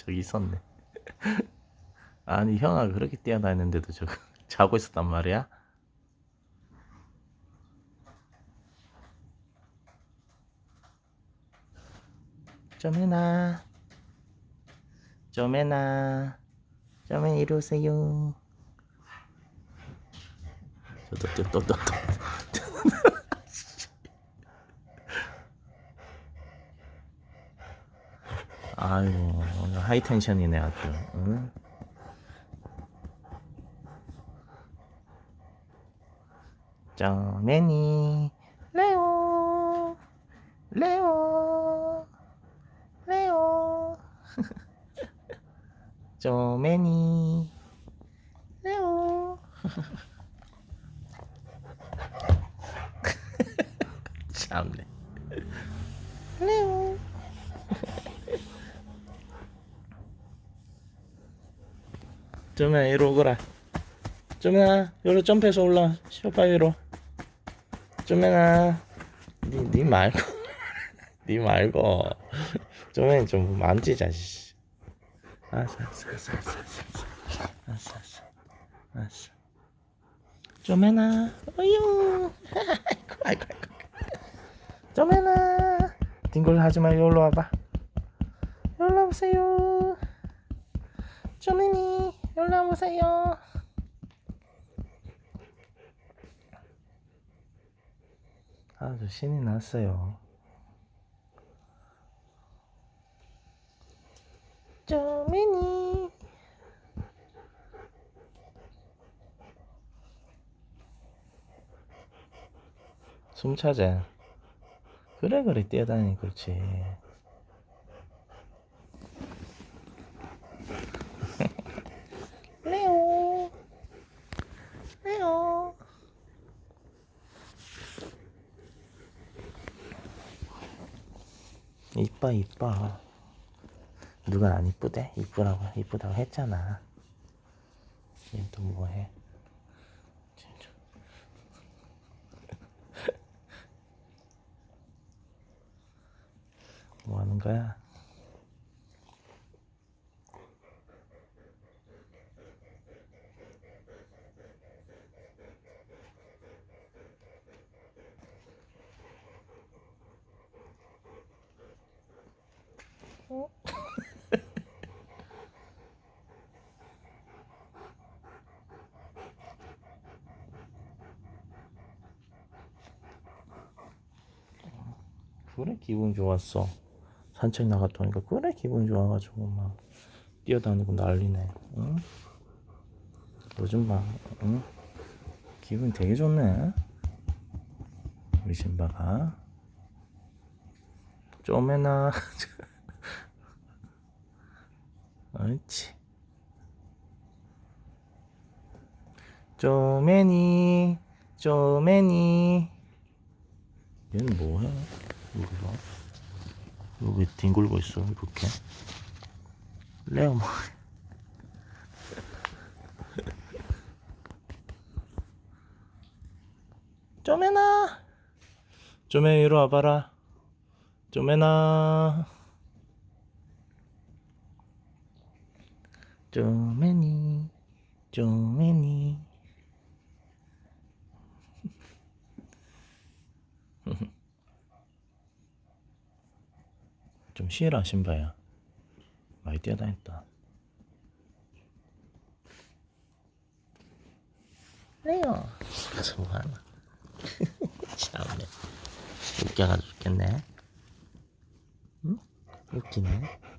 저기 있었네. 아니 형아 그렇게 뛰어다녔는데도 저거 자고 있었단 말이야? 좀 해나 좀 해나 좀 해, 이리 오세요 또또또 또 아이고 오늘 하이텐션이네 아주. 응? 쪼매니. 레오. 레오. 레오. 쪼매니. 레오. 참네. 레오 쩌면 이로 오거라. 쩌면아 여기로 점프해서 올라. 시오빠 위로. 쩌면아 니, 니 말고. 니 말고. 쩌면 좀 맘지자 씨. 아싸 아싸 아싸 아싸 아싸 아싸 아싸 쪼매나 어유 아이고 아이고 아이고. 쪼매나 딩골 하지마 여기로 와봐. 여기로 와보세요. 쪼매니. 여기로 와보세요. 아주 신이 났어요. 쪼매니. 숨 차자. 그래 그래 뛰어다니 그렇지 레오 레오 이뻐 이뻐 누가 안 이쁘대? 이쁘라고 이쁘다고 했잖아 얘또 뭐해. 뭐 하는 거야? 그래 기분 좋았어. 산책 나갔다 오니까 그래 기분 좋아가지고 막 뛰어다니고 난리네. 응? 요즘 막 응? 기분 되게 좋네. 우리 신바가. 쪼매나 옳지. 쪼매니 쪼매니. 얘는 뭐해? 여기서 여기 뒹굴고 있어 이렇게 레오 뭐 쪼매나? 쪼매 이리 와봐라. 쪼매나 쪼매니 쪼매니. 좀 쉬라 신바야. 많이 뛰어다녔다. 레요? 가서 뭐하나? 참네. 웃겨가지고 죽겠네. 응? 웃기네